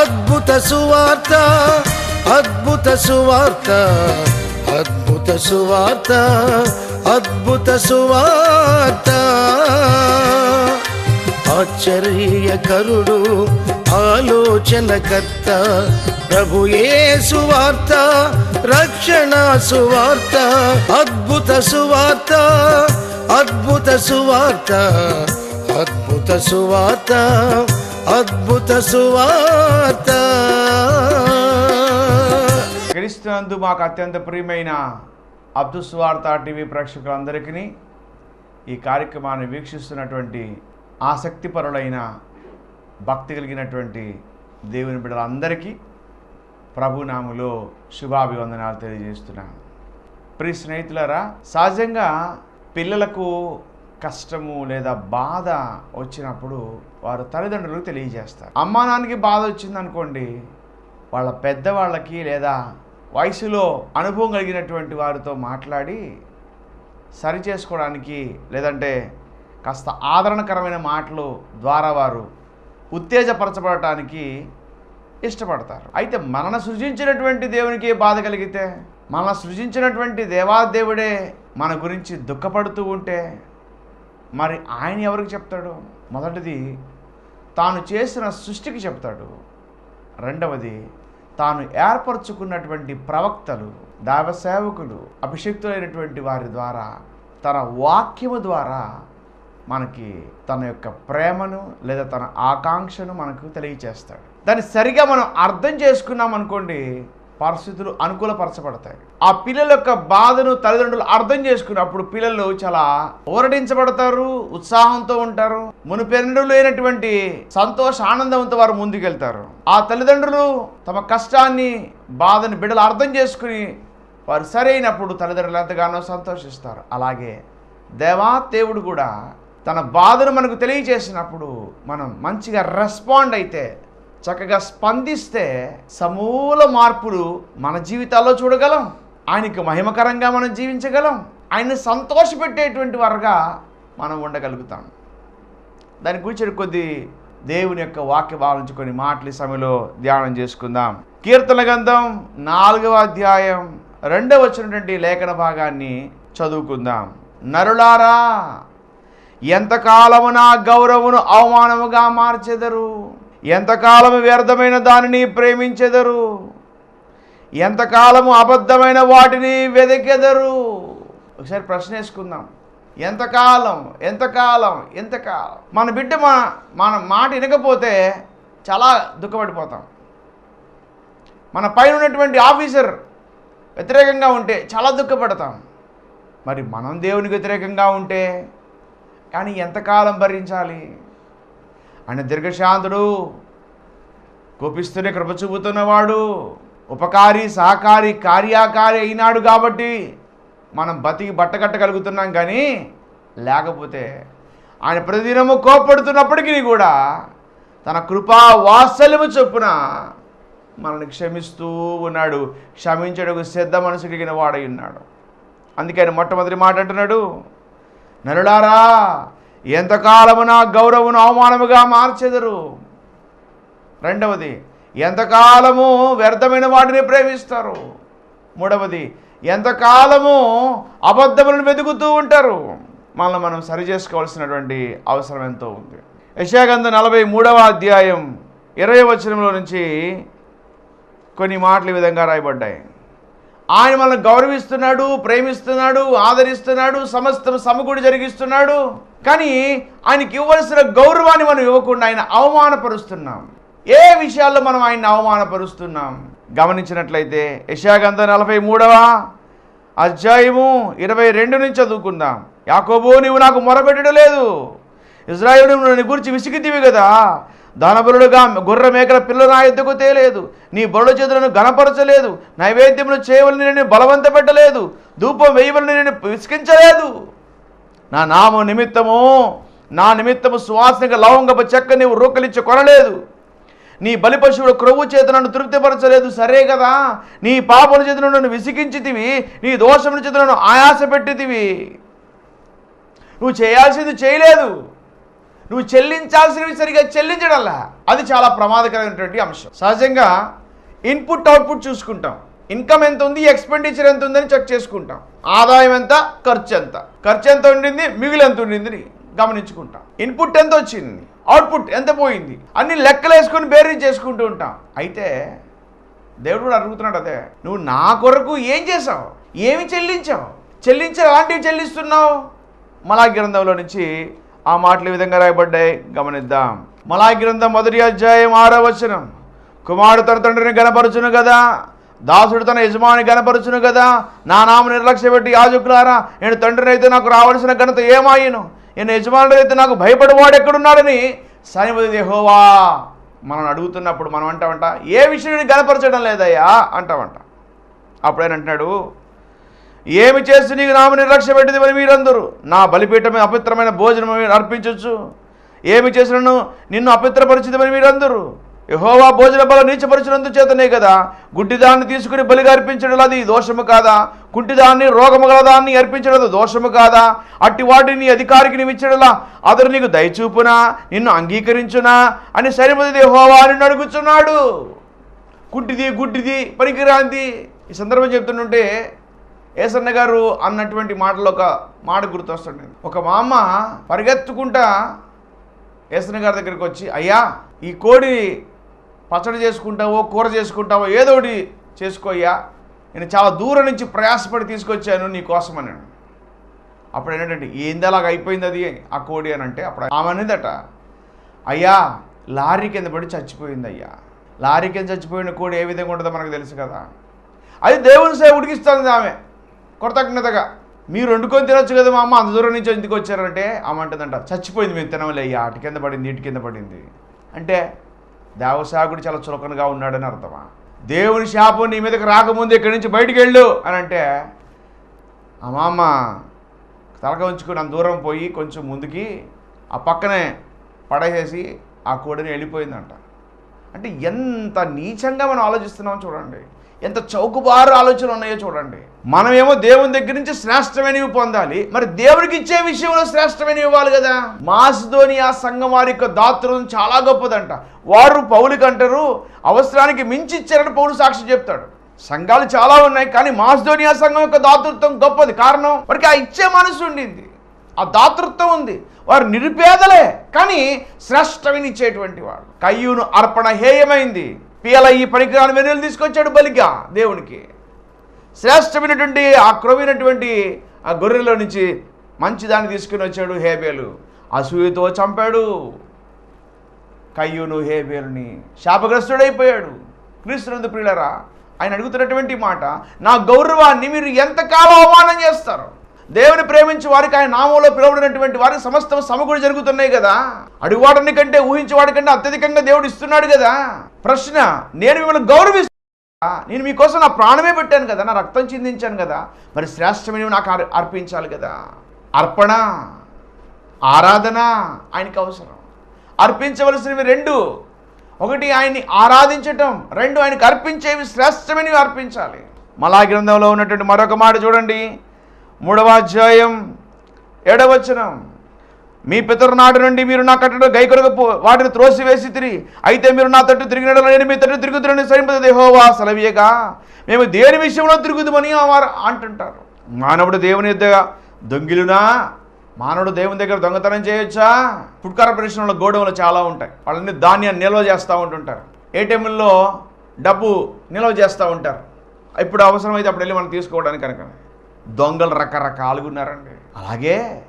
అద్భుత సువార్త అద్భుత సువార్త అద్భుత సువార్త అద్భుత సువార్త. ఆశ్చర్యకరుడు ఆలోచనకర్త ప్రభుయే సువార్త రక్షణ సువార్త అద్భుత సువార్త అద్భుత సువార్త అద్భుత సువార్త. అద్భుత సువార్త. క్రీస్తునందు మాకు అత్యంత ప్రియమైన అబ్దుల్ సువార్త టీవీ ప్రేక్షకులందరికీ ఈ కార్యక్రమాన్ని వీక్షిస్తున్నటువంటి ఆసక్తిపరులైన భక్తి కలిగినటువంటి దేవుని బిడ్డలందరికీ ప్రభునాములో శుభాభివందనాలు తెలియజేస్తున్నాను. ప్రియ స్నేహితులరా సహజంగా పిల్లలకు కష్టము లేదా బాధ వచ్చినప్పుడు వారు తల్లిదండ్రులకు తెలియజేస్తారు. అమ్మానానికి బాధ వచ్చింది అనుకోండి వాళ్ళ పెద్దవాళ్ళకి లేదా వయసులో అనుభవం కలిగినటువంటి వారితో మాట్లాడి సరి చేసుకోవడానికి లేదంటే కాస్త ఆదరణకరమైన మాటలు ద్వారా వారు ఉత్తేజపరచబడటానికి ఇష్టపడతారు. అయితే మనను సృజించినటువంటి దేవునికి బాధ కలిగితే మన సృజించినటువంటి దేవాదేవుడే మన గురించి దుఃఖపడుతూ ఉంటే మరి ఆయన ఎవరికి చెప్తాడు? మొదటిది తాను చేసిన సృష్టికి చెప్తాడు. రెండవది తాను ఏర్పరచుకున్నటువంటి ప్రవక్తలు దైవ సేవకులు అభిషక్తులైనటువంటి వారి ద్వారా తన వాక్యము ద్వారా మనకి తన యొక్క ప్రేమను లేదా తన ఆకాంక్షను మనకు తెలియచేస్తాడు. దాన్ని సరిగా మనం అర్థం చేసుకున్నాం అనుకోండి పరిస్థితులు అనుకూలపరచబడతాయి. ఆ పిల్లల యొక్క బాధను తల్లిదండ్రులు అర్థం చేసుకున్నప్పుడు పిల్లలు చాలా ఊరడించబడతారు ఉత్సాహంతో ఉంటారు. మునుపెన్నడూ లేనటువంటి సంతోష ఆనందంతో వారు ముందుకెళ్తారు. ఆ తల్లిదండ్రులు తమ కష్టాన్ని బాధని బిడ్డలు అర్థం చేసుకుని వారు సరైనప్పుడు తల్లిదండ్రులు ఎంతగానో సంతోషిస్తారు. అలాగే దేవా దేవుడు కూడా తన బాధను మనకు తెలియజేసినప్పుడు మనం మంచిగా రెస్పాండ్ అయితే చక్కగా స్పందిస్తే సమూల మార్పులు మన జీవితాల్లో చూడగలం. ఆయనకి మహిమకరంగా మనం జీవించగలం. ఆయన్ని సంతోషపెట్టేటువంటి వారుగా మనం ఉండగలుగుతాం. దాని గురించి కొద్ది దేవుని యొక్క వాక్య భావించి కొన్ని మాటలు సమయంలో ధ్యానం చేసుకుందాం. కీర్తన గ్రంథం నాలుగవ అధ్యాయం రెండవ వచ్చినటువంటి లేఖన భాగాన్ని చదువుకుందాం. నరులారా ఎంతకాలము నా గౌరవమును అవమానముగా మార్చెదరు? ఎంతకాలము వ్యర్థమైన దానిని ప్రేమించెదరు? ఎంతకాలము అబద్ధమైన వాటిని వెదకెదరు? ఒకసారి ప్రశ్న వేసుకుందాం ఎంతకాలం ఎంతకాలం ఎంతకాలం? మన బిడ్డ మన మన మాట వినకపోతే చాలా దుఃఖపడిపోతాం. మన పైన ఉన్నటువంటి ఆఫీసర్ వ్యతిరేకంగా ఉంటే చాలా దుఃఖపడతాం. మరి మనం దేవునికి వ్యతిరేకంగా ఉంటే కానీ ఎంతకాలం భరించాలి? ఆయన దీర్ఘశాంతుడు కోపిస్తూనే కృప చూపుతున్నవాడు ఉపకారి సహకారి కార్యాకారి అయినాడు కాబట్టి మనం బతికి బట్టకట్టగలుగుతున్నాం కానీ లేకపోతే ఆయన ప్రతిదినము కోపడుతున్నప్పటికీ కూడా తన కృపా వాత్సల్యము చొప్పున మనల్ని క్షమిస్తూ ఉన్నాడు. క్షమించడానికి సిద్ధ మనసు కలిగిన వాడై ఉన్నాడు. అందుకే ఆయన మొట్టమొదటి మాట అంటున్నాడు నరులారా ఎంతకాలమున గౌరవను అవమానముగా మార్చెదరు? రెండవది ఎంతకాలము వ్యర్థమైన వాటిని ప్రేమిస్తారు? మూడవది ఎంతకాలము అబద్ధములను వెతుకుతూ ఉంటారు? మనల్ని మనం సరి చేసుకోవాల్సినటువంటి అవసరం ఎంతో ఉంది. యశాగంధ నలభై మూడవ అధ్యాయం ఇరవై వచనంలో నుంచి కొన్ని మాటలు ఈ విధంగా రాయబడ్డాయి. ఆయన మనల్ని గౌరవిస్తున్నాడు ప్రేమిస్తున్నాడు ఆదరిస్తున్నాడు సమస్తం సమకూడి జరిగిస్తున్నాడు. కానీ ఆయనకి ఇవ్వవలసిన గౌరవాన్ని మనం ఇవ్వకుండా ఆయన అవమానపరుస్తున్నాం. ఏ విషయాల్లో మనం ఆయన్ని అవమానపరుస్తున్నాం? గమనించినట్లయితే యశాగంధ నలభై మూడవ అధ్యాయము ఇరవై రెండు నుంచి చదువుకుందాం. యాకోబో నీవు నాకు మొరపెట్టడం లేదు. ఇజ్రాయేలు నన్ను గురించి విసిగితివి కదా దానబలుడుగా గొర్రె మేకల పిల్లలు నా ఎద్దుకు తేలేదు. నీ బరుల చేతులను గణపరచలేదు నైవేద్యములు చేయవలని నేను బలవంత పెట్టలేదు ధూపం వేయవలని నేను విసికించలేదు నా నామ నిమిత్తము నా నిమిత్తము సువాసనగా లవంగపు చెక్క నీవు రూకలిచ్చి కొనలేదు. నీ బలి పశువుడు క్రొవ్వు చేత నన్ను తృప్తిపరచలేదు. సరే కదా. నీ పాపల చేతులను నన్ను విసిగించితివి. నీ దోషముల చేతులను ఆయాస పెట్టితివి నువ్వు చేయాల్సింది చేయలేదు. నువ్వు చెల్లించాల్సినవి సరిగా చెల్లించడంలా? అది చాలా ప్రమాదకరమైనటువంటి అంశం. సహజంగా ఇన్పుట్ అవుట్పుట్ చూసుకుంటాం. ఇన్కమ్ ఎంత ఉంది ఎక్స్పెండిచర్ ఎంత ఉందని చెక్ చేసుకుంటాం. ఆదాయం ఎంత ఖర్చు ఎంత. ఖర్చు ఎంత ఉండింది మిగులు ఎంత ఉండింది గమనించుకుంటాం. ఇన్పుట్ ఎంత వచ్చింది అవుట్పుట్ ఎంత పోయింది అన్ని లెక్కలు వేసుకొని బేరీ చేసుకుంటూ ఉంటాం. అయితే దేవుడు కూడా అడుగుతున్నాడు అదే నువ్వు నా కొరకు ఏం చేసావు ఏమి చెల్లించావు? చెల్లించి ఎలాంటివి చెల్లిస్తున్నావు? మలా గ్రంథంలో నుంచి ఆ మాటలు ఈ విధంగా రాయబడ్డాయి. గమనిద్దాం. మలాయి గ్రంథం మొదటి అధ్యాయం ఆరో వచనం. కుమారుడు తన తండ్రిని గనపరచును కదా దాసుడు తన యజమాని గనపరచును కదా నా నామ నిర్లక్ష్య పెట్టి యాజకులారా నేను తండ్రిని అయితే నాకు రావాల్సిన ఘనత ఏమాయను? నేను యజమానుడు అయితే నాకు భయపడేవాడు ఎక్కడున్నాడని? సనిపతి దేహోవా మనం అడుగుతున్నప్పుడు మనం అంటామంట ఏ విషయం గనపరచడం లేదయ్యా? అంటామంట. అప్పుడు ఆయన అంటున్నాడు ఏమి చేసి నీకు నామని నిర్లక్ష్య పెట్టింది మరి మీరందరూ? నా బలిపీఠమే అపవిత్రమైన భోజనం మీరు అర్పించవచ్చు ఏమి చేసినను? నిన్ను అపవిత్రపరిచింది మరి మీరందరూ? యహోవా భోజన బల నీచపరిచినందు చేతనే కదా గుడ్డిదాన్ని తీసుకుని బలిగా అర్పించడం అది దోషము కాదా? కుంటిదాన్ని రోగము గలదాన్ని అర్పించడం దోషము కాదా? అట్టి వాటిని అధికారికి నిమిచ్చడలా అతడు నీకు దయచూపునా నిన్ను అంగీకరించునా? అని సరిమతి యహోవా నిన్ను అడుగుచున్నాడు. కుంటిది గుడ్డిది పనికిరాంది ఈ సందర్భం చెప్తుంటే ఏసన్న గారు అన్నటువంటి మాటలో ఒక మాట గుర్తొస్తుంది ఒక మామ పరిగెత్తుకుంటా ఏసన్న గారి దగ్గరికి వచ్చి అయ్యా ఈ కోడి పచ్చడి చేసుకుంటావో కూర చేసుకుంటావో ఏదో ఒకటి చేసుకోయ్యా నేను చాలా దూరం నుంచి ప్రయాసపడి తీసుకొచ్చాను నీ కోసం అన్నాడు. అప్పుడు ఏంటంటే ఏంది అలాగ అయిపోయింది అది? ఆ కోడి అని అంటే అప్పుడు ఆమె అనేదట అయ్యా లారీ కింద పడి చచ్చిపోయింది అయ్యా. లారీ కింద చచ్చిపోయిన కోడి ఏ విధంగా ఉంటుందో మనకు తెలుసు కదా. అది దేవుని సేవ ఉడికిస్తుంది ఆమె. కృతజ్ఞతగా మీరు వండుకొని తినొచ్చు కదా మా అమ్మ అంత దూరం నుంచి ఎందుకు వచ్చారంటే ఆమె అంటుందంట చచ్చిపోయింది మేము తినవలే అయ్యా అటు కింద పడింది ఇటు కింద పడింది. అంటే దేవసాగుడు చాలా చులకనగా ఉన్నాడని అర్థమా? దేవుని శాపం నీ మీదకి రాకముందు ఇక్కడి నుంచి బయటికి వెళ్ళు అని అంటే ఆ మామ తలక ఉంచుకుని అంత దూరం పోయి కొంచెం ముందుకి ఆ పక్కనే పడేసేసి ఆ కోడిని వెళ్ళిపోయిందంట. అంటే ఎంత నీచంగా మనం ఆలోచిస్తున్నామో చూడండి. ఎంత చౌకబారు ఆలోచనలు ఉన్నాయో చూడండి. మనమేమో దేవుని దగ్గర నుంచి శ్రేష్టమైనవి పొందాలి. మరి దేవుడికి ఇచ్చే విషయంలో శ్రేష్టమైనవి ఇవ్వాలి కదా. మాసిదోని ఆ సంఘం వారి యొక్క దాతృత్వం చాలా గొప్పదంట. వారు పౌలికి అంటారు అవసరానికి మించి ఇచ్చారని పౌలు సాక్షి చెప్తాడు. సంఘాలు చాలా ఉన్నాయి కానీ మాసిదోనియా సంఘం యొక్క దాతృత్వం గొప్పది. కారణం వారికి ఆ ఇచ్చే మనసు ఉండింది. ఆ దాతృత్వం ఉంది. వారు నిరుపేదలే కానీ శ్రేష్టవిని ఇచ్చేటువంటి వాడు. కయ్యూను అర్పణ హేయమైంది. పీల ఈ పరికరాలు వెనులు తీసుకొచ్చాడు బలిగా దేవునికి. శ్రేష్టమైనటువంటి ఆ క్రొవినటువంటి ఆ గొర్రెలో నుంచి మంచిదాన్ని తీసుకుని వచ్చాడు హేబేలు. అసూయతో చంపాడు. కయ్యూను హేబేలుని శాపగ్రస్తుడైపోయాడు. క్రీస్తునందు ప్రియులరా ఆయన అడుగుతున్నటువంటి మాట నా గౌరవాన్ని మీరు ఎంతకాలం అవమానం చేస్తారు? దేవుని ప్రేమించి వారికి ఆయన నామంలో పిలువడినటువంటి వారికి సమస్తం సమకూడి జరుగుతున్నాయి కదా. అడుగువాడని కంటే ఊహించేవాడి కంటే అత్యధికంగా దేవుడు ఇస్తున్నాడు కదా. ప్రశ్న నేను మిమ్మల్ని గౌరవిస్తా నేను మీకోసం నా ప్రాణమే పెట్టాను కదా నా రక్తం చిందించాను కదా. మరి శ్రేష్టమైనవి నాకు అర్- అర్పించాలి కదా. అర్పణ ఆరాధన ఆయనకి అవసరం. అర్పించవలసినవి రెండు. ఒకటి ఆయన్ని ఆరాధించటం రెండు ఆయనకి అర్పించేవి శ్రేష్టమైనవి అర్పించాలి. మలా గ్రంథంలో ఉన్నటువంటి మరొక మాట చూడండి. మూడవ అధ్యాయం ఏడవచనం. మీ పితరునాడు నుండి మీరు నా కట్టడం గైకొరకు వాటిని త్రోసివేసి తిరిగి అయితే మీరు నా తట్టు తిరిగిన నేను మీ తట్టు తిరుగుతున్న సరిపద దేహోవా సెలవీయగా మేము దేని విషయంలో తిరుగుదామని వారు అంటుంటారు. మానవుడు దేవుని దగ్గర దొంగిలునా మానవుడు దేవుని దగ్గర దొంగతనం చేయొచ్చా? పుట్కార కార్పొరేషన్లో గోడౌన్లు చాలా ఉంటాయి. వాళ్ళని ధాన్యాన్ని నిల్వ చేస్తూ ఉంటుంటారు. ఏటీఎంల్లో డబ్బు నిల్వ చేస్తూ ఉంటారు. ఇప్పుడు అవసరమైతే అప్పుడు వెళ్ళి మనం తీసుకోవడానికి కనుక. దొంగలు రకరకాలుగా ఉన్నారండి. అలాగే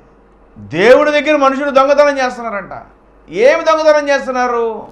దేవుడి దగ్గర మనుషులు దొంగతనం చేస్తున్నారంట. ఏమి దొంగతనం చేస్తున్నారు?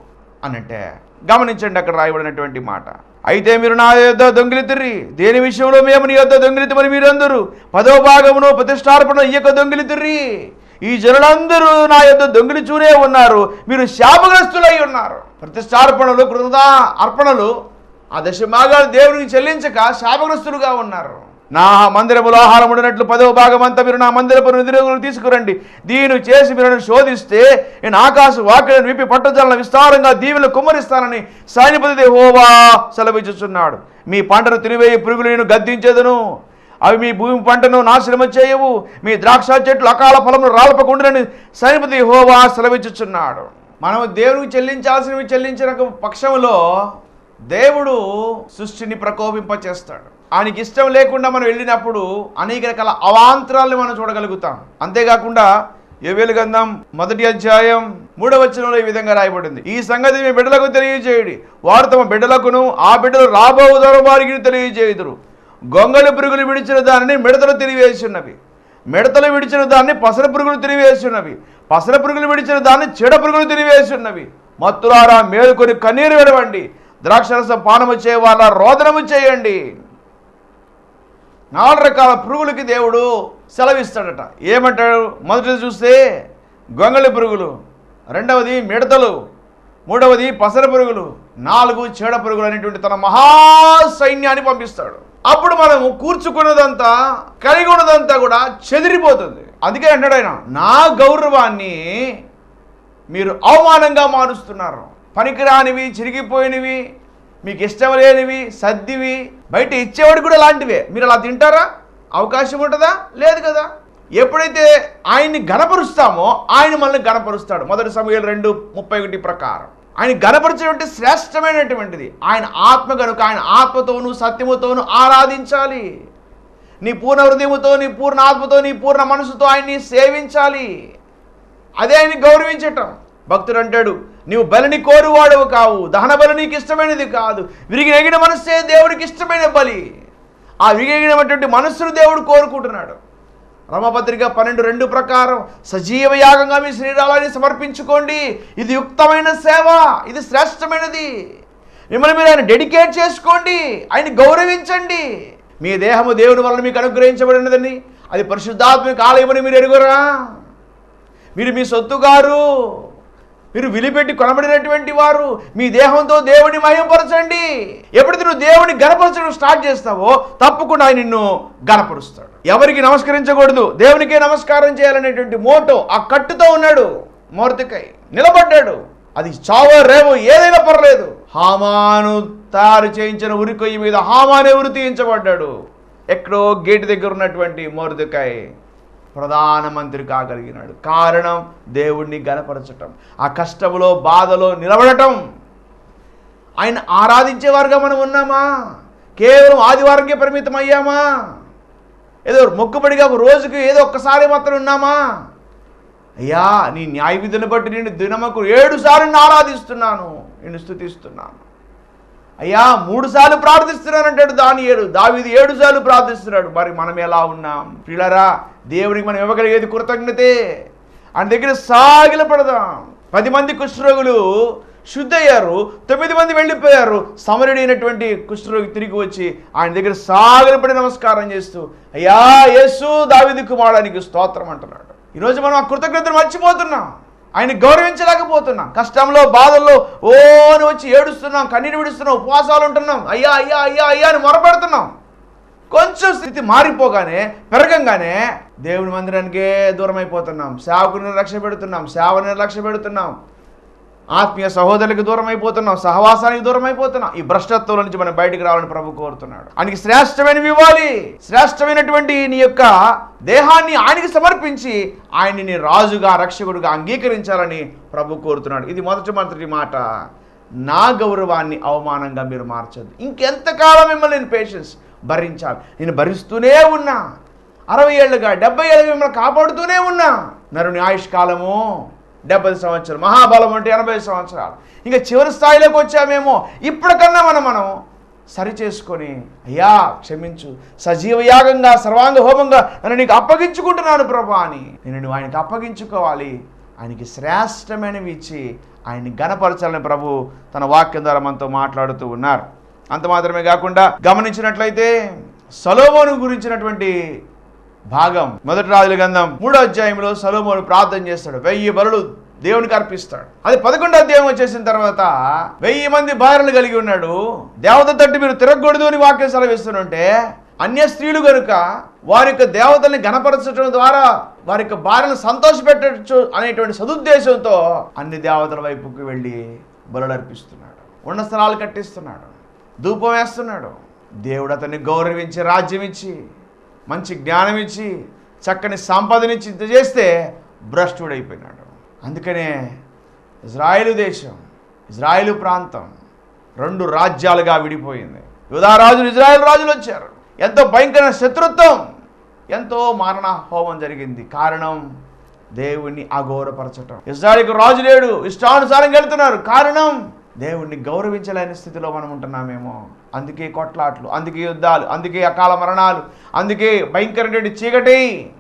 అనంటే గమనించండి అక్కడ రాయబడినటువంటి మాట. అయితే మీరు నా యొద్ దొంగిలితుర్రి దేని విషయంలో మేము నీ యొద్ దొంగిలితమని మీరందరూ? పదో భాగమును ప్రతిష్టార్పణ ఇయ్యక దొంగిలితుర్రి ఈ జనులందరూ నా యొద్ దొంగిలి చూనే ఉన్నారు. మీరు శాపగ్రస్తులై ఉన్నారు. ప్రతిష్టార్పణలు కృత అర్పణలు ఆ దశభాగాలు దేవునికి చెల్లించక శాపగ్రస్తులుగా ఉన్నారు. నా మందిరములో ఆహారం ఉండినట్లు పదవ భాగం అంతా మీరు నా మందిరపు నిధులు తీసుకురండి. దీని చేసి మీరు శోధిస్తే నేను ఆకాశ వాక్యను విప్పి పట్టజలను విస్తారంగా దీవులు కుమ్మరిస్తానని సైనిపతి హోవా సెలవిచ్చుచున్నాడు. మీ పంటను తినివేయి పురుగులు నేను గద్దించేదను. అవి మీ భూమి పంటను నాశనము చేయవు. మీ ద్రాక్ష చెట్లు అకాల ఫలములు రాలపకుండానని సైనిపతి హోవా సెలవిచ్చుచున్నాడు. మనం దేవునికి చెల్లించాల్సినవి చెల్లించిన పక్షంలో దేవుడు సృష్టిని ప్రకోపింపచేస్తాడు. ఆయనకి ఇష్టం లేకుండా మనం వెళ్ళినప్పుడు అనేక రకాల అవాంతరాలను మనం చూడగలుగుతాం. అంతేకాకుండా ఏవేలు గంధం మొదటి అధ్యాయం మూడవచనంలో ఈ విధంగా రాయబడింది. ఈ సంగతి మీ బిడ్డలకు తెలియజేయడి. వారు తమ బిడ్డలకును ఆ బిడ్డలు రాబో వారికి తెలియజేయుదురు. గొంగళి పురుగులు విడిచిన దానిని మిడతలు తిరివేసినవి. మిడతలు విడిచిన దాన్ని పసర పురుగులు తిరివేసినవి. పసర పురుగులు విడిచిన దాన్ని చెడ పురుగులు తిరివేసినవి. మత్తులారా మేలుకొని కన్నీరు విడవండి. ద్రాక్షరసం పానము చేయవాళ్ళ రోదనము చేయండి. నాలుగు రకాల పురుగులకి దేవుడు సెలవిస్తాడట. ఏమంటాడు? మొదటిది చూస్తే గొంగళి పురుగులు రెండవది మిడతలు మూడవది పసర పురుగులు నాలుగు చీడ పురుగులు అనేటువంటి తన మహాసైన్యాన్ని పంపిస్తాడు. అప్పుడు మనము కూర్చుకున్నదంతా కలిగి ఉన్నదంతా కూడా చెదిరిపోతుంది. అందుకే అంటాడు ఆయన నా గౌరవాన్ని మీరు అవమానంగా మారుస్తున్నారు. పనికిరానివి చిరిగిపోయినవి మీకు ఇష్టం లేనివి సర్దివి బయట ఇచ్చేవాడు కూడా అలాంటివే. మీరు అలా తింటారా? అవకాశం ఉంటుందా? లేదు కదా. ఎప్పుడైతే ఆయన్ని గణపరుస్తామో ఆయన మనల్ని గణపరుస్తాడు మొదటి సమయాలు రెండు ముప్పై ఒకటి ప్రకారం. ఆయన గణపరిచినటువంటి శ్రేష్టమైనటువంటిది. ఆయన ఆత్మ కనుక ఆయన ఆత్మతోను సత్యముతోను ఆరాధించాలి. నీ పూర్ణ హృదయముతో నీ పూర్ణ ఆత్మతో నీ పూర్ణ మనసుతో ఆయన్ని సేవించాలి. అదే ఆయన్ని గౌరవించటం. భక్తుడు అంటాడు నీవు బలిని కోరువాడవు కావు దహన బలి నీకు ఇష్టమైనది కాదు. విరిగి నెగిన మనస్సే దేవుడికి ఇష్టమైన బలి. ఆ విరిగినటువంటి మనస్సును దేవుడు కోరుకుంటున్నాడు. రమపత్రిక పన్నెండు రెండు ప్రకారం సజీవ యాగంగా మీ శరీరాలని సమర్పించుకోండి. ఇది యుక్తమైన సేవ ఇది శ్రేష్టమైనది. మిమ్మల్ని మీరు ఆయన డెడికేట్ చేసుకోండి ఆయన గౌరవించండి. మీ దేహము దేవుని వలన మీకు అనుగ్రహించబడినదని అది పరిశుద్ధాత్మక ఆలయమని మీరు ఎరుగురా. మీరు మీ సొత్తుగారు మీరు విలిపెట్టి కొనబడినటువంటి వారు మీ దేహంతో దేవుని మహిమపరచండి ఎప్పుడైతే నువ్వు దేవుని గణపరచడం స్టార్ట్ చేస్తావో తప్పకుండా ఆయన నిన్ను గణపరుస్తాడు ఎవరికి నమస్కరించకూడదు? దేవునికే నమస్కారం చేయాలనేటువంటి మోటో ఆ కట్టుతో ఉన్నాడు. మూర్తికై నిలబడ్డాడు. అది చావో రేవో ఏదైనా పర్లేదు. హామాను తయారు చేయించిన ఉరికొయ్యి మీద హామానే ఉరి తీయించబడ్డాడు. ఎక్కడో గేటు దగ్గర ఉన్నటువంటి మోర్దుకాయ్ ప్రధానమంత్రి కాగలిగినాడు కారణం దేవుణ్ణి గనపరచటం ఆ కష్టములో బాధలో నిలబడటం. ఆయన ఆరాధించేవారుగా మనం ఉన్నామా? కేవలం ఆదివారంకే పరిమితం అయ్యామా? ఏదో మొక్కుబడిగా రోజుకి ఏదో ఒక్కసారి మాత్రం ఉన్నామా? అయ్యా నీ న్యాయ విధులను బట్టి నేను దినమకు ఏడు సార్లు నిన్ను ఆరాధిస్తున్నాను నేను స్థుతిస్తున్నాను. అయ్యా మూడు సార్లు ప్రార్థిస్తున్నానంటాడు దాని ఏడు దావిది ఏడు సార్లు ప్రార్థిస్తున్నాడు. మరి మనం ఎలా ఉన్నాం? పిల్లరా దేవునికి మనం ఇవ్వగలిగేది కృతజ్ఞతే. ఆయన దగ్గర సాగిల పడదాం. పది మంది కుష్ఠరోగులు శుద్ధయ్యారు. తొమ్మిది మంది వెళ్ళిపోయారు. సమరుడైనటువంటి కుష్ఠరోగి తిరిగి వచ్చి ఆయన దగ్గర సాగిలపడి నమస్కారం చేస్తూ అయ్యా యేసు దావిది కుమారానికి స్తోత్రం అంటున్నాడు. ఈరోజు మనం ఆ కృతజ్ఞతను మర్చిపోతున్నాం. ఆయన గౌరవించలేకపోతున్నాం. కష్టంలో బాధల్లో ఓ అని వచ్చి ఏడుస్తున్నాం కన్నీరు విడుస్తున్నాం ఉపవాసాలు ఉంటున్నాం. అయ్యా అయ్యా అయ్యా అయ్యా అని మొరపెడుతున్నాం. కొంచెం స్థితి మారిపోగానే పెరగంగానే దేవుని మందిరానికే దూరం అయిపోతున్నాం సేవకు నిర్లక్ష్య పెడుతున్నాం సేవ నిర్లక్ష్య పెడుతున్నాం. ఆత్మీయ సహోదరులకు దూరం అయిపోతున్నాం సహవాసానికి దూరం అయిపోతున్నాం ఈ భ్రష్టత్వం నుంచి మనం బయటికి రావాలని ప్రభు కోరుతున్నాడు. ఆయనకి శ్రేష్టమైనవి ఇవ్వాలి శ్రేష్టమైనటువంటి నీ యొక్క దేహాన్ని ఆయనకి సమర్పించి ఆయన్ని రాజుగా రక్షకుడుగా అంగీకరించాలని ప్రభు కోరుతున్నాడు. ఇది మొదటి మొదటి మాట. నా గౌరవాన్ని అవమానంగా మీరు మార్చద్దు. ఇంకెంతకాలం మిమ్మల్ని నేను పేషెన్స్ భరించాలి. నేను భరిస్తూనే ఉన్నా. అరవై ఏళ్ళుగా డెబ్బై ఏళ్ళుగా మిమ్మల్ని కాపాడుతూనే ఉన్నా. నరుని ఆయుష్కాలము డెబ్బై సంవత్సరాలు మహాబలం అంటే ఎనభై సంవత్సరాలు. ఇంకా చివరి స్థాయిలోకి వచ్చామేమో ఇప్పటికన్నా మనం మనం సరి చేసుకొని అయ్యా క్షమించు సజీవ యాగంగా సర్వాంగ హోమంగా నన్ను నీకు అప్పగించుకుంటున్నాను ప్రభా అని. నేను నువ్వు ఆయనకి అప్పగించుకోవాలి. ఆయనకి శ్రేష్టమైనవి ఇచ్చి ఆయన్ని గణపరచాలని ప్రభు తన వాక్యం ద్వారా మనతో మాట్లాడుతూ ఉన్నారు. అంత మాత్రమే కాకుండా గమనించినట్లయితే సలోమోను గురించినటువంటి భాగం. మొదటి రాజుల గంధం మూడో అధ్యాయంలో సలోమోను ప్రార్థన చేస్తాడు. వెయ్యి బరులు దేవునికి అర్పిస్తాడు. అది పదకొండో అధ్యాయం వచ్చేసిన తర్వాత వెయ్యి మంది భార్యలు కలిగి ఉన్నాడు. దేవత తట్టు మీరు తిరగకూడదు అని వాక్యం సెలవిస్తుంటే అన్య స్త్రీలు గనుక వారి యొక్క దేవతల్ని గణపరచడం ద్వారా వారి యొక్క భార్యను సంతోషపెట్టచ్చు అనేటువంటి సదుద్దేశంతో అన్ని దేవతల వైపుకి వెళ్ళి బలులు అర్పిస్తున్నాడు. ఉన్న స్థలాలు కట్టిస్తున్నాడు. ధూపం వేస్తున్నాడు. దేవుడు అతన్ని గౌరవించి రాజ్యం ఇచ్చి మంచి జ్ఞానం ఇచ్చి చక్కని సంపదనిచ్చి ఇంత చేస్తే భ్రష్టుడైపోయినాడు. అందుకనే ఇజ్రాయేలు దేశం ఇజ్రాయేలు ప్రాంతం రెండు రాజ్యాలుగా విడిపోయింది. యుధారాజులు ఇజ్రాయెల్ రాజులు వచ్చారు. ఎంతో భయంకరమైన శత్రుత్వం ఎంతో మారణ హోమం జరిగింది. కారణం దేవుణ్ణి అఘోరపరచటం. ఇజ్రాయల్కి రాజు లేడు. ఇష్టానుసారం వెళ్తున్నారు. కారణం దేవుణ్ణి గౌరవించలేని స్థితిలో మనం ఉంటున్నామేమో. అందుకే కొట్లాట్లు అందుకే యుద్ధాలు అందుకే అకాల మరణాలు అందుకే భయంకరమైన చీకటి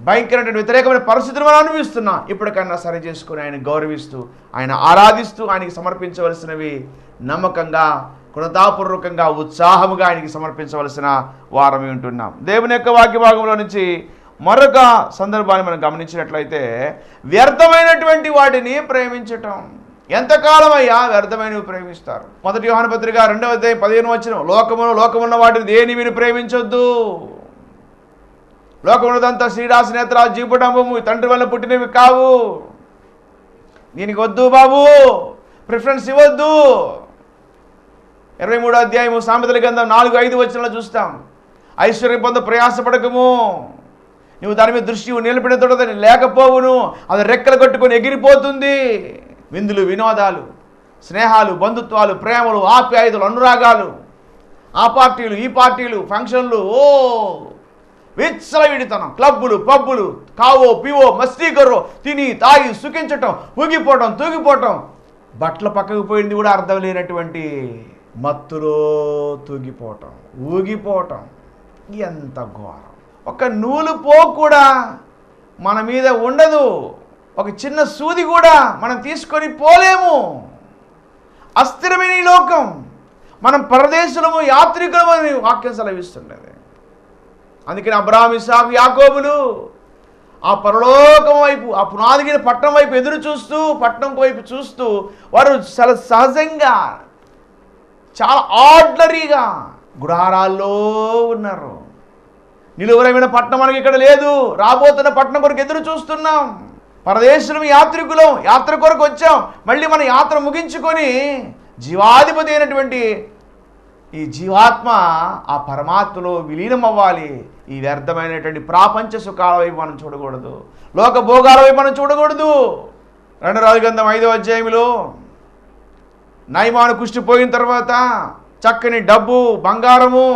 భయంకరమైన వ్యతిరేకమైన పరిస్థితులు మనం అనుభవిస్తున్నాం. ఇప్పటికన్నా సరి చేసుకుని ఆయన గౌరవిస్తూ ఆయన ఆరాధిస్తూ ఆయనకి సమర్పించవలసినవి నమ్మకంగా కృతాపూర్వకంగా ఉత్సాహముగా ఆయనకి సమర్పించవలసిన వారమే ఉంటున్నాం. దేవుని యొక్క వాక్య భాగంలో నుంచి మరొక సందర్భాన్ని మనం గమనించినట్లయితే వ్యర్థమైనటువంటి వాటిని ప్రేమించటం. ఎంతకాలం అయ్యా వ్యర్థమైనవి ప్రేమిస్తారు. మొదటి యోహాన పత్రిక రెండవ అధ్యాయం పదిహేను వచ్చిన లోకమును లోకమున్న వాటిని దేని మీరు ప్రేమించొద్దు? లోకమున్నదంతా శ్రీరాశి నేత్ర జీపుడంబము తండ్రి వల్ల పుట్టినవి కావు. దీనికి వద్దు బాబు ప్రిఫరెన్స్ ఇవ్వద్దు. ఇరవై మూడో అధ్యాయము సామెతల గంధం నాలుగు ఐదు వచ్చిన చూస్తాం. ఐశ్వర్యం పొంద ప్రయాసపడకము. నువ్వు దాని మీద దృష్టి నిలబడిన తోట లేకపోవును అది రెక్కలు కట్టుకొని ఎగిరిపోతుంది. విందులు వినోదాలు స్నేహాలు బంధుత్వాలు ప్రేమలు ఆప్యాయతలు అనురాగాలు. ఆ పార్టీలు ఈ పార్టీలు ఫంక్షన్లు ఓ విచ్చలవిడితనం. క్లబ్బులు పబ్బులు కావో పివో మస్తీకర్రో తిని తాగి సుఖించటం ఊగిపోవటం తూగిపోవటం. బట్టల పక్కకు పోయింది కూడా అర్థం లేనటువంటి మత్తులో తూగిపోవటం ఊగిపోవటం. ఎంత ఘోరం. ఒక నూలు పో కూడా మన మీద ఉండదు. ఒక చిన్న సూది కూడా మనం తీసుకొని పోలేము. అస్థిరమైన ఈ లోకం మనం పరదేశులము యాత్రికులము అని వాక్యం సెలవిస్తుండేది. అందుకని అబ్రాహం ఇసాకు యాకోబులు ఆ పరలోకం వైపు ఆ పునాదిగిన పట్టణం వైపు ఎదురు చూస్తూ పట్టణం వైపు చూస్తూ వారు చాలా సహజంగా చాలా ఆర్డినరీగా గుడారాల్లో ఉన్నారు. నిలువరమైన పట్టణం మనకి ఇక్కడ లేదు. రాబోతున్న పట్టణం కొరకు ఎదురు చూస్తున్నాం. పరదేశులం యాత్రికులం యాత్ర కొరకు వచ్చాం. మళ్ళీ మన యాత్ర ముగించుకొని జీవాధిపతి అయినటువంటి ఈ జీవాత్మ ఆ పరమాత్మలో విలీనం అవ్వాలి ఈ వ్యర్థమైనటువంటి ప్రాపంచ సుఖాల వైపు మనం చూడకూడదు. లోక భోగాల వైపు మనం చూడకూడదు. రెండు రాజగంధం ఐదో అధ్యాయంలో నయమాను కుష్టి పోయిన తర్వాత చక్కని డబ్బు బంగారము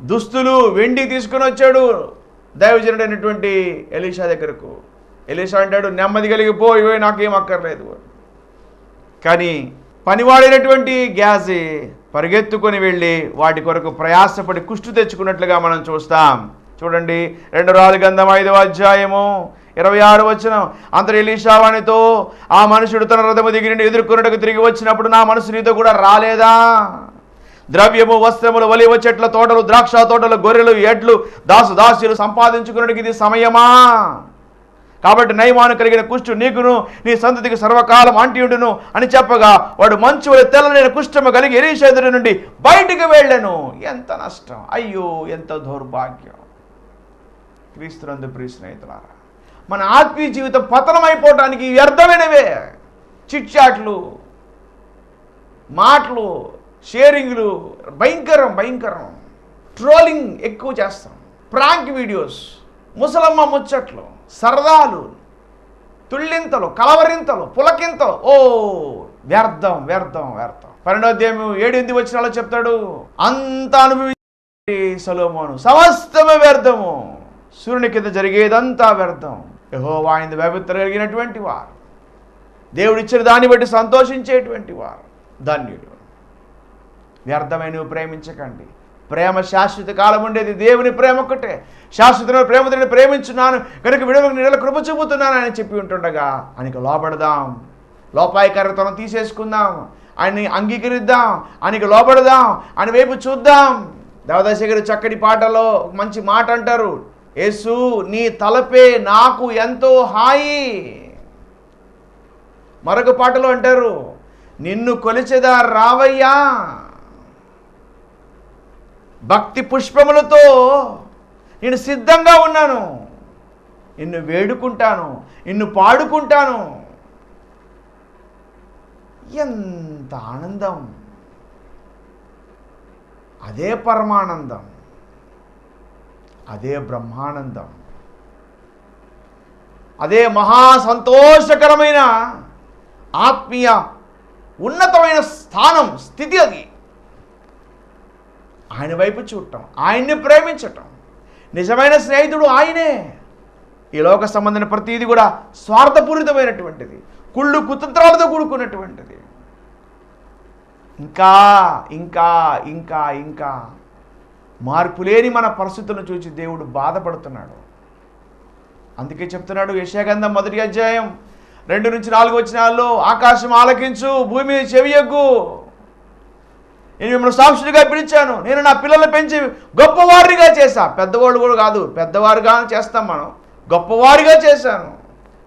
దుస్తులు వెండి తీసుకుని వచ్చాడు దైవజనుడైనటువంటి ఎలీషా దగ్గరకు. ఎలీషా అంటాడు నెమ్మది కలిగి పో ఇవే నాకేం అక్కర్లేదు. కానీ పనివాడైనటువంటి గ్యాస్ పరిగెత్తుకొని వెళ్ళి వాటి కొరకు ప్రయాసపడి కుష్టు తెచ్చుకున్నట్లుగా మనం చూస్తాం. చూడండి రెండు రాజు గంధం ఐదవ అధ్యాయము ఇరవై ఆరు వచ్చిన అంతటి ఎలీషావాణితో ఆ మనుషుడు తన రథము దిగి నుండి ఎదుర్కొన్నట్టుకు తిరిగి వచ్చినప్పుడు నా మనసు నీతో కూడా రాలేదా? ద్రవ్యము వస్త్రములు ఒలివ చెట్ల తోటలు ద్రాక్ష తోటలు గొర్రెలు ఎడ్లు దాసు దాసులు సంపాదించుకున్నట్టుకు ఇది సమయమా? కాబట్టి నయమాను కలిగిన కుష్టు నీకును నీ సంతతికి సర్వకాలం అంటియుడును అని చెప్పగా వాడు మంచు వలె తెల్లనైన కుష్టము కలిగి ఎలీషేదుడి నుండి బయటికి వెళ్ళాను. ఎంత నష్టం. అయ్యో ఎంత దౌర్భాగ్యం. క్రీస్తునందు ప్రియ స్నేహితులారా మన ఆత్మీయ జీవితం పతనమైపోవటానికి వ్యర్థమైనవే. చిట్చాట్లు మాటలు షేరింగ్లు భయంకరం భయంకరం. ట్రోలింగ్ ఎక్కువ చేస్తాం. Prank videos. ముసలమ్మ ముచ్చట్లు సరదాలు తుళ్ళింతలు కలవరింతలు పులకింతలు. ఓ వ్యర్థం వ్యర్థం వ్యర్థం. పన్నెండోద్యమం ఏడింది వచ్చినాలో చెప్తాడు అంత అనుభవించి సలోమోను సమస్తము వ్యర్థము. సూర్యుని కింద జరిగేదంతా వ్యర్థం. యహో వాయింది పవిత్ర కలిగినటువంటి వారు. దేవుడిచ్చిన దాన్ని బట్టి సంతోషించేటువంటి వారు ధన్యుడు వ్యర్థమైనవి ప్రేమించకండి. ప్రేమ శాశ్వత కాలం ఉండేది. దేవుని ప్రేమ ఒక్కటే. శాశ్వతమైన ప్రేమతో ప్రేమించున్నాను. కనుక విడవకు నీళ్ళ కృప చూపుతున్నాను అని చెప్పి ఉంటుండగా ఆయనకు లోపడదాం లోపాయకరతను తీసేసుకుందాం. ఆయన్ని అంగీకరిద్దాం. ఆయనకి లోపడదాం ఆయన వైపు చూద్దాం. దేవదాశేఖర్ చక్కటి పాటలో మంచి మాట అంటారు. యేసు నీ తలపే నాకు ఎంతో హాయి. మరొక పాటలో అంటారు. నిన్ను కొలిచేదా రావయ్యా? భక్తి పుష్పములతో నేను సిద్ధంగా ఉన్నాను. నిన్ను వేడుకుంటాను నిన్ను పాడుకుంటాను. ఎంత ఆనందం. అదే పరమానందం. అదే బ్రహ్మానందం. అదే మహా సంతోషకరమైన ఆత్మీయ ఉన్నతమైన స్థానం స్థితి అది. ఆయన వైపు చూడటం ఆయన్ని ప్రేమించటం. నిజమైన స్నేహితుడు ఆయనే. ఈ లోక సంబంధమైన ప్రతిదీ కూడా స్వార్థపూరితమైనటువంటిది కుళ్ళు కుతంత్రాలతో కూడుకున్నటువంటిది. ఇంకా ఇంకా ఇంకా ఇంకా మార్పు లేని మన పరిస్థితులను చూసి దేవుడు బాధపడుతున్నాడు. అందుకే చెప్తున్నాడు యశాగంధం మొదటి అధ్యాయం రెండు నుంచి నాలుగు వచ్చినాల్లో ఆకాశం ఆలకించు భూమి చెవి చెవియగ్గు నేను మిమ్మల్ని సాక్షులుగా పిలిచాను. నేను నా పిల్లల్ని పెంచి గొప్పవారిగా చేశా. పెద్దవాళ్ళు కూడా కాదు పెద్దవారుగా చేస్తాం మనం. గొప్పవారిగా చేశాను.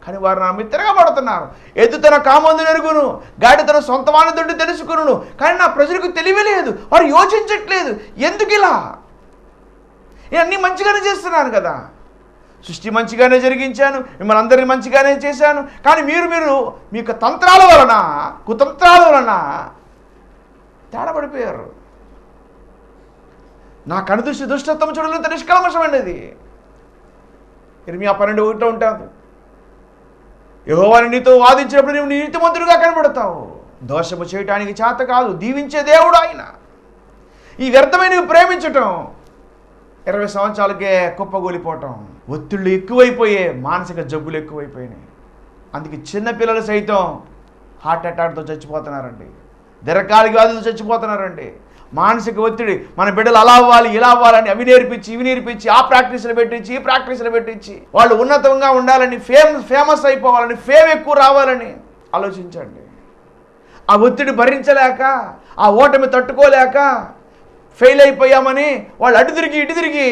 కానీ వారు నా మిత్రగా పడుతున్నారు. ఎద్దు తన కామందు నెరుగును గాడి తన సొంత వాణితుండి తెలుసుకును కానీ నా ప్రజలకు తెలియలేదు వారు యోచించట్లేదు. ఎందుకు ఇలా? నేను అన్నీ మంచిగానే చేస్తున్నాను కదా. సృష్టి మంచిగానే జరిగించాను. మిమ్మల్ని అందరినీ మంచిగానే చేశాను. కానీ మీరు మీరు మీ యొక్క తంత్రాల వలన కుతంత్రాల వలన తేడబడిపోయారు నా కనుదృష్టి దుష్టత్వం చూడలేంత అది ఇర్మియా పన్నెండు ఒకటో ఉంటాను యహోవాని నీతో వాదించినప్పుడు నీవు నీతిమంతుడిగా కనబడతావు. దోషము చేయటానికి చేత కాదు దీవించే దేవుడు ఆయన. ఈ వ్యర్థమైన ప్రేమించటం. ఇరవై సంవత్సరాలకే కుప్పగూలిపోవటం. ఒత్తిళ్ళు ఎక్కువైపోయే మానసిక జబ్బులు ఎక్కువైపోయినాయి. అందుకే చిన్నపిల్లలు సైతం హార్ట్ అటాక్తో చచ్చిపోతున్నారండి. దీర్ఘకాలిక వ్యాధులు చచ్చిపోతున్నారండి. మానసిక ఒత్తిడి మన బిడ్డలు అలా అవ్వాలి ఇలా అవ్వాలని అవి నేర్పించి ఇవి నేర్పించి ఆ ప్రాక్టీసులు పెట్టించి ఈ ప్రాక్టీసులు పెట్టించి వాళ్ళు ఉన్నతంగా ఉండాలని ఫేమ్ ఫేమస్ అయిపోవాలని ఫేమ్ ఎక్కువ రావాలని ఆలోచించండి. ఆ ఒత్తిడి భరించలేక ఆ ఓటమి తట్టుకోలేక ఫెయిల్ అయిపోయామని వాళ్ళు అటు తిరిగి ఇటు తిరిగి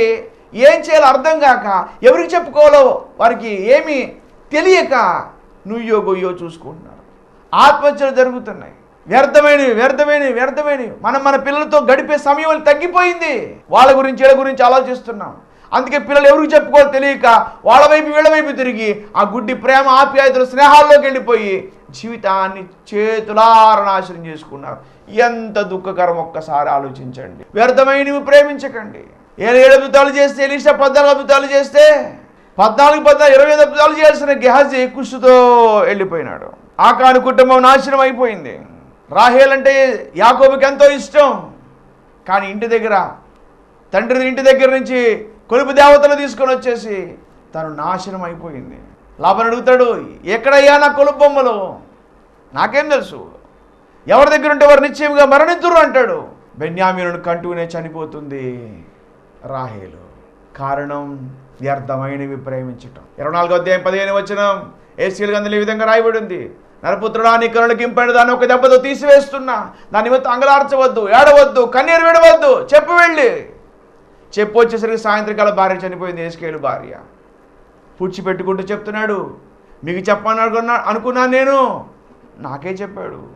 ఏం చేయాలో అర్థం కాక ఎవరికి చెప్పుకోవాలో వారికి ఏమీ తెలియక నుయ్యో గొయ్యో చూసుకుంటున్నారు. ఆత్మహత్యలు జరుగుతున్నాయి. వ్యర్థమైనవి వ్యర్థమైనవి వ్యర్థమైనవి మనం మన పిల్లలతో గడిపే సమయం తగ్గిపోయింది. వాళ్ళ గురించి వీళ్ళ గురించి ఆలోచిస్తున్నాం. అందుకే పిల్లలు ఎవరికి చెప్పుకోవాలో తెలియక వాళ్ళ వైపు వీళ్ళ వైపు తిరిగి ఆ గుడ్డి ప్రేమ ఆప్యాయతలు స్నేహాల్లోకి వెళ్ళిపోయి జీవితాన్ని చేతులార నాశనం చేసుకున్నారు. ఎంత దుఃఖకరం ఒక్కసారి ఆలోచించండి. వ్యర్థమైనవి ప్రేమించకండి. ఏడు ఏడు అద్భుతాలు చేస్తే ఎలీషా పద్నాలుగు అద్భుతాలు చేస్తే పద్నాలుగు పద్నాలుగు ఇరవై ఐదు అద్భుతాలు చేయాల్సిన గెహజీ కుషుతో వెళ్ళిపోయినాడు. ఆకాను కుటుంబం నాశనం అయిపోయింది. రాహేల్ అంటే యాకోబుకి ఎంతో ఇష్టం. కానీ ఇంటి దగ్గర తండ్రి ఇంటి దగ్గర నుంచి కొలుపు దేవతలు తీసుకొని వచ్చేసి తను నాశనం అయిపోయింది. లాభం అడుగుతాడు ఎక్కడయ్యా నా కొలుపు బొమ్మలు? నాకేం తెలుసు. ఎవరి దగ్గర ఉంటే వారు నిశ్చయంగా మరణించరు అంటాడు. బెన్యామీనుడు కంటూనే చనిపోతుంది రాహేలు. కారణం వ్యర్థమైనవి ప్రేమించటం. ఇరవై నాలుగో అధ్యాయం పదిహేను వచ్చిన ఏసీలు గందులు ఈ విధంగా రాయబడి ఉంది. నరపుత్రుడా నీ కరుణకి దాన్ని ఒక దెబ్బతో తీసివేస్తున్నా. దాని నిమిత్తం అంగలార్చవద్దు ఏడవద్దు కన్నీరు విడవద్దు చెప్పు వెళ్ళి. చెప్పు వచ్చేసరికి సాయంత్రకాల భార్య చనిపోయింది ఏసుకేలు భార్య. పూడ్చిపెట్టుకుంటూ చెప్తున్నాడు మీకు చెప్పని అనుకున్నా అనుకున్నాను నేను నాకే చెప్పాడు.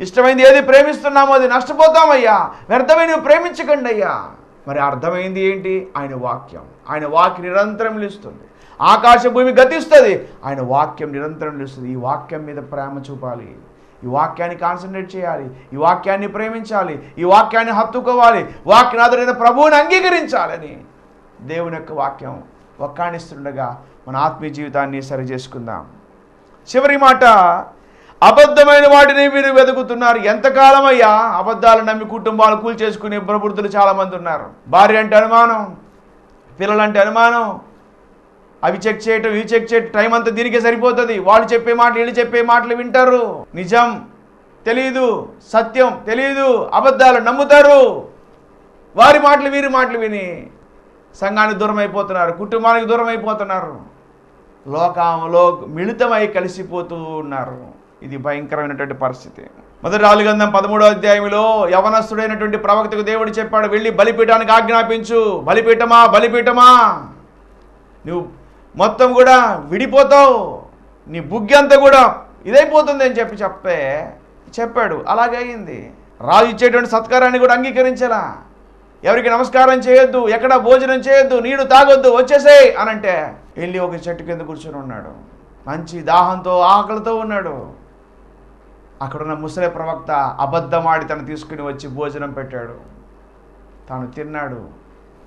ఇష్టమైంది ఏది ప్రేమిస్తున్నామో అది నష్టపోతామయ్యా వ్యర్థమైనవి ప్రేమించకండి అయ్యా మరి అర్థమైంది ఏంటి? ఆయన వాక్యం. ఆయన వాక్యం నిరంతరం నిలుస్తుంది. ఆకాశ భూమి గతిస్తుంది. ఆయన వాక్యం నిరంతరం నిలుస్తుంది. ఈ వాక్యం మీద ప్రేమ చూపాలి. ఈ వాక్యాన్ని కాన్సన్ట్రేట్ చేయాలి. ఈ వాక్యాన్ని ప్రేమించాలి. ఈ వాక్యాన్ని హత్తుకోవాలి. వాక్యనాథుడైన ప్రభువుని అంగీకరించాలని దేవుని యొక్క వాక్యం ఒక్కాణిస్తుండగా మన ఆత్మీయ జీవితాన్ని సరి చేసుకుందాం చివరి మాట అబద్ధమైన వాటిని మీరు వెతుకుతున్నారు. ఎంతకాలం అయ్యా అబద్ధాలు నమ్మి కుటుంబాలు కూల్చేసుకునే ప్రబుద్ధులు చాలామంది ఉన్నారు. భార్య అంటే అనుమానం పిల్లలంటే అనుమానం అవి చెక్ చేయటం ఇవి చెక్ చేయటం టైం అంతా దీనికే సరిపోతుంది. వాళ్ళు చెప్పే మాటలు వీళ్ళు చెప్పే మాటలు వింటారు. నిజం తెలియదు సత్యం తెలియదు అబద్ధాలు నమ్ముతారు. వారి మాటలు వీరి మాటలు విని సంఘానికి దూరం అయిపోతున్నారు కుటుంబానికి దూరం అయిపోతున్నారు లోకంలో మిళితమై కలిసిపోతూ ఉన్నారు. ఇది భయంకరమైనటువంటి పరిస్థితి. మొదటి రాలుగంధం పదమూడో అధ్యాయంలో యవనస్తుడైనటువంటి ప్రవక్తకు దేవుడు చెప్పాడు వెళ్ళి బలిపీఠానికి ఆజ్ఞాపించు. బలిపీఠమా బలిపీఠమా. నువ్వు మొత్తం కూడా విడిపోతావు. నీ బుగ్గి అంతా కూడా ఇదైపోతుంది అని చెప్పి చెప్పే చెప్పాడు. అలాగే అయింది. రాజు ఇచ్చేటువంటి సత్కారాన్ని కూడా అంగీకరించాలా. ఎవరికి నమస్కారం చేయొద్దు ఎక్కడ భోజనం చేయొద్దు నీడు తాగొద్దు వచ్చేసేయ్ అని అంటే వెళ్ళి ఒక చెట్టు కింద కూర్చొని ఉన్నాడు. మంచి దాహంతో ఆకలితో ఉన్నాడు. అక్కడున్న ముసలి ప్రవక్త అబద్ధమాడి తను తీసుకుని వచ్చి భోజనం పెట్టాడు. తాను తిన్నాడు.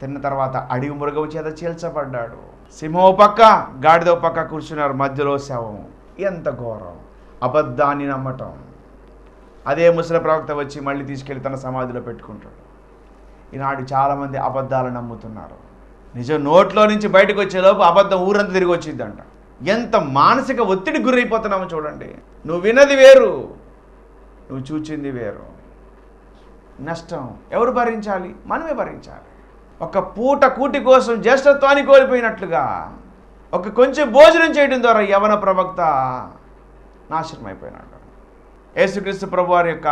తిన్న తర్వాత అడివి మురగవు చేత చీల్చబడ్డాడు. సింహం ఓ పక్క గాడిదో పక్క కూర్చున్నారు. మధ్యలో శవం. ఎంత ఘోరం. అబద్ధాన్ని నమ్మటం. అదే ముసలి ప్రవక్త వచ్చి మళ్ళీ తీసుకెళ్ళి తన సమాధిలో పెట్టుకుంటాడు. ఈనాడు చాలామంది అబద్ధాలు నమ్ముతున్నారు. నిజం నోట్లో నుంచి బయటకు వచ్చేలోపు అబద్ధం ఊరంతా తిరిగి వచ్చిందంట. ఎంత మానసిక ఒత్తిడి గురైపోతున్నామో చూడండి. నువ్వు విన్నది వేరు. నువ్వు చూచింది వేరు. నష్టం ఎవరు భరించాలి? మనమే భరించాలి. ఒక పూట కూటి కోసం జ్యేష్ఠత్వాన్ని కోల్పోయినట్లుగా ఒక కొంచెం భోజనం చేయడం ద్వారా యవన ప్రవక్త నాశనం అయిపోయినాడు యేసుక్రీస్తు ప్రభు వారి యొక్క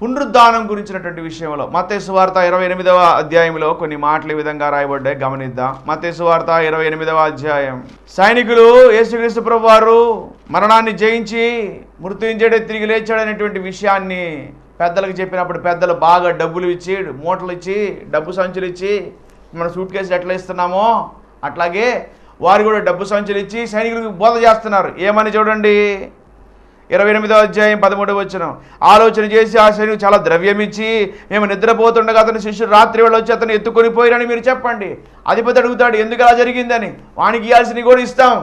పునరుద్ధానం గురించినటువంటి విషయంలో మత్తేసు వార్త ఇరవై ఎనిమిదవ అధ్యాయంలో కొన్ని మాటలు ఈ విధంగా రాయబడ్డాయి. గమనిద్దాం. మత్తేసు వార్త ఇరవై ఎనిమిదవ అధ్యాయం. సైనికులు యేసుక్రీస్తు ప్రభు వారు మరణాన్ని జయించి మృత్యుంజడే తిరిగి లేచాడనేటువంటి విషయాన్ని పెద్దలకు చెప్పినప్పుడు పెద్దలు బాగా డబ్బులు ఇచ్చి మూటలు ఇచ్చి డబ్బు సంచులు ఇచ్చి మన సూట్ కేసులు ఎట్లా ఇస్తున్నామో అట్లాగే వారు కూడా డబ్బు సంచులు ఇచ్చి సైనికులకు బోధ చేస్తున్నారు. ఏమని చూడండి? ఇరవై ఎనిమిదో అధ్యాయం పదమూడవ వచ్చిన ఆలోచన చేసి ఆ సైనికుడు చాలా ద్రవ్యం ఇచ్చి మేము నిద్రపోతుండగా అతని శిష్యుడు రాత్రి వేళ వచ్చి అతను ఎత్తుకొని పోయిరని మీరు చెప్పండి. అధిపతి అడుగుతాడు ఎందుకు అలా జరిగిందని? వానికి ఇవ్వాల్సినవి కూడా ఇస్తాం.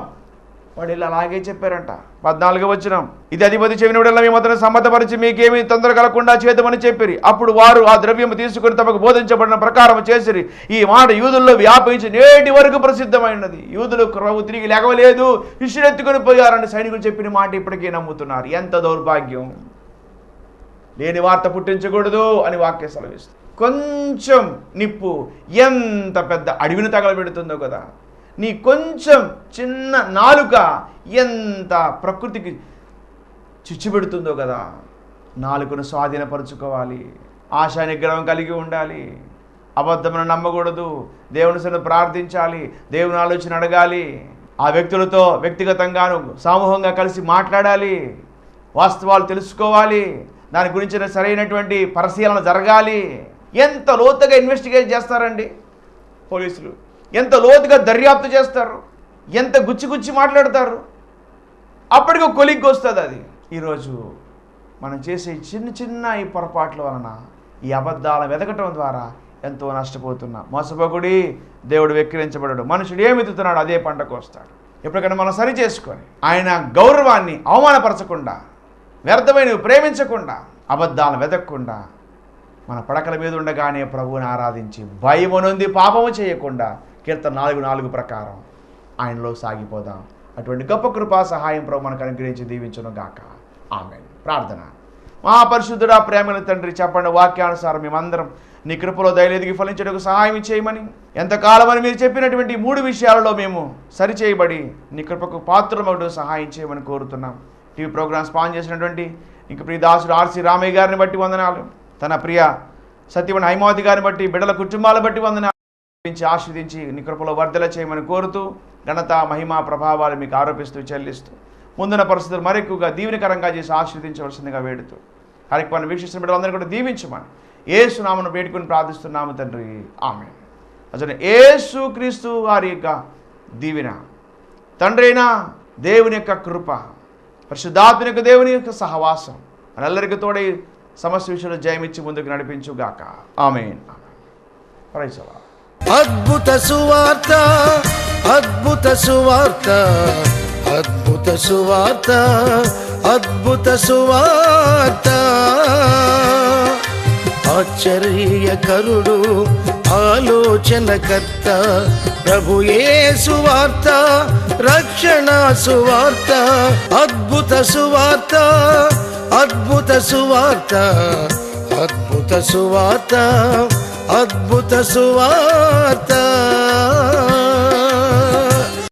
వాడు ఇలా అలాగే చెప్పారంట. పద్నాలుగు వచ్చిన ఇది అధిపతి చెవినోడల్లా మేము అతను సమ్మతపరిచి మీకేమీ తొందర కలగకుండా చేద్దామని చెప్పిరి. అప్పుడు వారు ఆ ద్రవ్యము తీసుకుని తమకు బోధించబడిన ప్రకారం చేసిరి. ఈ మాట యూదుల్లో వ్యాపించి నేటి వరకు ప్రసిద్ధమైనది. యూదులు ప్రభు తిరిగి లేగవలేదు శిష్యులు పోయారని సైనికులు చెప్పిన మాట ఇప్పటికీ నమ్ముతున్నారు. ఎంత దౌర్భాగ్యం. లేని వార్త పుట్టించకూడదు అని వాక్య సెలవిస్తుంది. కొంచెం నిప్పు. ఎంత పెద్ద అడవిని తగలబెడుతుందో కదా. నీ కొంచెం చిన్న నాలుక ఎంత ప్రకృతికి చిచ్చుపెడుతుందో కదా నాలుకను స్వాధీనపరుచుకోవాలి. ఆశా నిగ్రహం కలిగి ఉండాలి. అబద్ధమును నమ్మకూడదు. దేవుని సన్నిధిలో ప్రార్థించాలి. దేవుని ఆలోచన అడగాలి. ఆ వ్యక్తులతో వ్యక్తిగతంగాను సమూహంగా కలిసి మాట్లాడాలి. వాస్తవాలు తెలుసుకోవాలి. దాని గురించిన సరైనటువంటి పరిశీలన జరగాలి. ఎంత లోతుగా ఇన్వెస్టిగేట్ చేస్తారండి పోలీసులు? ఎంత లోతుగా దర్యాప్తు చేస్తారు? ఎంత గుచ్చి గుచ్చి మాట్లాడతారు? అప్పటికి ఒక కొలిగ్గి వస్తుంది అది. ఈరోజు మనం చేసే చిన్న చిన్న ఈ పొరపాట్ల వలన ఈ అబద్ధాలను వెతకటం ద్వారా ఎంతో నష్టపోతున్నాం. మోసపోకుడి దేవుడు వెక్కిరించబడడు. మనుషుడు ఏమి ఎదుగుతున్నాడు అదే పంటకు వస్తాడు. ఎప్పటికైనా మనం సరి చేసుకొని ఆయన గౌరవాన్ని అవమానపరచకుండా వ్యర్థమైనవి ప్రేమించకుండా అబద్ధాలను వెతకకుండా మన పడకల మీద ఉండగానే ప్రభువుని ఆరాధించి భయమునుంది పాపము చేయకుండా కీర్తన నాలుగు నాలుగు ప్రకారం. ఆయనలో సాగిపోదాం. అటువంటి గొప్ప కృపా సహాయం ప్రభు మనకు అనుగ్రహించి దీవించను గాక. ఆమె ప్రార్థన. మహాపరిశుద్ధుడా ప్రేమల తండ్రి చెప్పండి వాక్యానుసారం మేమందరం నీ కృపలో దయలేదికి ఫలించడానికి సహాయం చేయమని ఎంతకాలమని మీరు చెప్పినటువంటి మూడు విషయాలలో మేము సరిచేయబడి నీ కృపకు పాత్రమవుడు సహాయం చేయమని కోరుతున్నాం. టీవీ ప్రోగ్రామ్ స్పాన్ చేసినటువంటి ఇంక ప్రియ దాసుడు ఆర్సి రామయ్య గారిని బట్టి వందనాలు. తన ప్రియ సత్యవని హైమావతి గారిని బట్టి బిడ్డల కుటుంబాలను బట్టి వందనాలు. దీవించి ఆస్వాదించి నికృపలో వర్ధల చేయమని కోరుతూ ఘనత మహిమా ప్రభావాలు మీకు ఆరోపిస్తూ చెల్లిస్తూ ముందున్న పరిస్థితులు మరెక్కువగా దీవెనకరంగా చేసి ఆశీర్వదించవలసిందిగా వేడుతూ కార్యక్రమాన్ని వీక్షిస్తున్న బిడ్డలందరూ కూడా దీవించమని ఏసు నామను వేడుకుని ప్రార్థిస్తున్నాము తండ్రి. ఆమె అసలు ఏసు క్రీస్తు వారి యొక్క దీవెన తండ్రి దేవుని యొక్క కృప పరిశుద్ధాత్మ యొక్క దేవుని యొక్క సహవాసం మనందరికీ తోడై సమస్య విషయంలో జయమిచ్చి ముందుకు నడిపించుగాక. ఆమె ప్రైసలా అద్భుత సువార్త అద్భుత సువార్త అద్భుత సువార్త అద్భుత సువార్త. ఆశ్చర్యకరుడు ఆలోచనకర్త ప్రభుయే సువార్త రక్షణ సువార్త అద్భుత సువార్త అద్భుత సువార్త అద్భుత సువార్త. అద్భుత సువార్త.